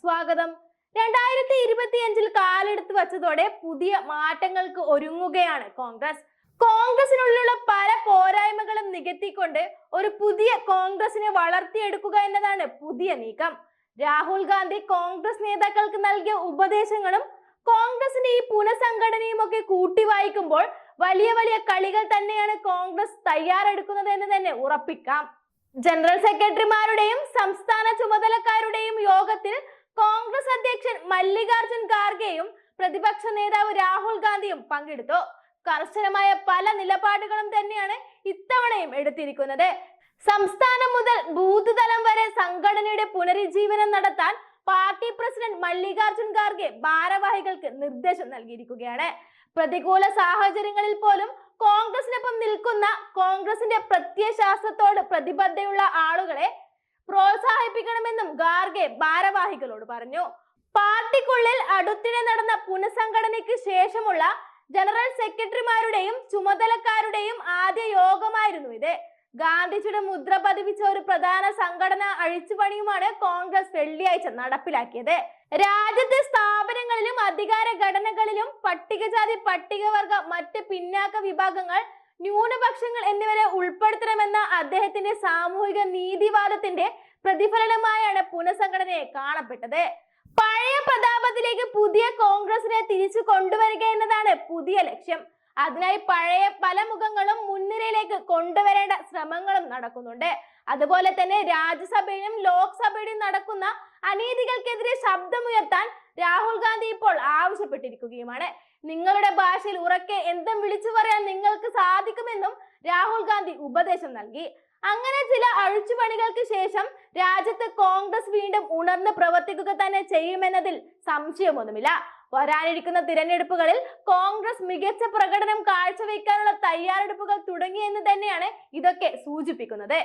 സ്വാഗതം. രണ്ടായിരത്തി ഇരുപത്തിയഞ്ചിൽ കാലെടുത്ത് വച്ചതോടെ പുതിയ മാറ്റങ്ങൾക്ക് ഒരുങ്ങുകയാണ് കോൺഗ്രസ്. കോൺഗ്രസിനുള്ളിലുള്ള പല പോരായ്മകളും നികത്തിക്കൊണ്ട് ഒരു പുതിയ കോൺഗ്രസിനെ വളർത്തിയെടുക്കുക എന്നതാണ് പുതിയ നീക്കം. രാഹുൽ ഗാന്ധി കോൺഗ്രസ് നേതാക്കൾക്ക് നൽകിയ ഉപദേശങ്ങളും കോൺഗ്രസിന്റെ ഈ പുനഃസംഘടനയും ഒക്കെ കൂട്ടി വായിക്കുമ്പോൾ വലിയ വലിയ കളികൾ തന്നെയാണ് കോൺഗ്രസ് തയ്യാറെടുക്കുന്നത് എന്ന് തന്നെ ഉറപ്പിക്കാം. ജനറൽ സെക്രട്ടറിമാരുടെയും സംസ്ഥാന ചുമതലക്കാരുടെയും യോഗത്തിൽ കോൺഗ്രസ് അധ്യക്ഷൻ മല്ലികാർജുൻ ഖാർഗെയും പ്രതിപക്ഷ നേതാവ് രാഹുൽ ഗാന്ധിയും പങ്കെടുത്തു. കർശനമായ പല നിലപാടുകളും തന്നെയാണ് ഇത്തവണയും എടുത്തിരിക്കുന്നത്. സംസ്ഥാനം മുതൽ ബൂത്ത് തലം വരെ സംഘടനയുടെ പുനരുജ്ജീവനം നടത്താൻ പാർട്ടി പ്രസിഡന്റ് മല്ലികാർജുൻ ഖാർഗെ ഭാരവാഹികൾക്ക് നിർദ്ദേശം നൽകിയിരിക്കുകയാണ്. പ്രതികൂല സാഹചര്യങ്ങളിൽ പോലും കോൺഗ്രസിനൊപ്പം നിൽക്കുന്ന കോൺഗ്രസിന്റെ പ്രത്യയശാസ്ത്രത്തോട് പ്രതിബദ്ധയുള്ള ആളുകളെ പ്രോത്സാഹിപ്പിക്കണമെന്നും ഖാർഗെ ഭാരവാഹികളോട് പറഞ്ഞു. പാർട്ടിക്കുള്ളിൽ അടുത്തിടെ നടന്ന പുനഃസംഘടനയ്ക്ക് ശേഷമുള്ള ജനറൽ സെക്രട്ടറിമാരുടെയും ചുമതലക്കാരുടെയും ഗാന്ധിജിയുടെ മുദ്ര പതിപ്പിച്ച ഒരു പ്രധാന സംഘടന അഴിച്ചുപണിയുമാണ് കോൺഗ്രസ് വെള്ളിയാഴ്ച നടപ്പിലാക്കിയത്. രാജ്യത്തെ സ്ഥാപനങ്ങളിലും അധികാര ഘടനകളിലും പട്ടികജാതി പട്ടികവർഗ മറ്റ് പിന്നാക്ക വിഭാഗങ്ങൾ ന്യൂനപക്ഷങ്ങൾ എന്നിവരെ ഉൾപ്പെടുത്തണമെന്ന അദ്ദേഹത്തിന്റെ സാമൂഹിക നീതിവാദത്തിന്റെ പ്രതിഫലനമായാണ് പുനഃസംഘടനയെ കാണപ്പെട്ടത്. പഴയ പ്രതാപത്തിലേക്ക് പുതിയ കോൺഗ്രസിനെ തിരിച്ചു കൊണ്ടുവരിക എന്നതാണ് പുതിയ ലക്ഷ്യം. അതിനായി പഴയ പല മുഖങ്ങളും മുൻനിരയിലേക്ക് കൊണ്ടുവരേണ്ട ശ്രമങ്ങളും നടക്കുന്നുണ്ട്. അതുപോലെ തന്നെ രാജ്യസഭയിലും ലോക്സഭയിലും നടക്കുന്ന അനീതികൾക്കെതിരെ ശബ്ദമുയർത്താൻ രാഹുൽ ഗാന്ധി ഇപ്പോൾ ആവശ്യപ്പെട്ടിരിക്കുകയുമാണ്. നിങ്ങളുടെ ഭാഷയിൽ ഉറക്കെ എന്തും വിളിച്ചു പറയാൻ നിങ്ങൾക്ക് സാധിക്കുമെന്നും രാഹുൽ ഗാന്ധി ഉപദേശം നൽകി. അങ്ങനെ ചില അഴിച്ചുപണികൾക്ക് ശേഷം രാജ്യത്ത് കോൺഗ്രസ് വീണ്ടും ഉണർന്ന് പ്രവർത്തിക്കുക തന്നെ ചെയ്യുമെന്നതിൽ സംശയമൊന്നുമില്ല. വരാനിരിക്കുന്ന തിരഞ്ഞെടുപ്പുകളിൽ കോൺഗ്രസ് മികച്ച പ്രകടനം കാഴ്ചവെക്കാനുള്ള തയ്യാറെടുപ്പുകൾ തുടങ്ങിയെന്ന് തന്നെയാണ് ഇതൊക്കെ സൂചിപ്പിക്കുന്നത്.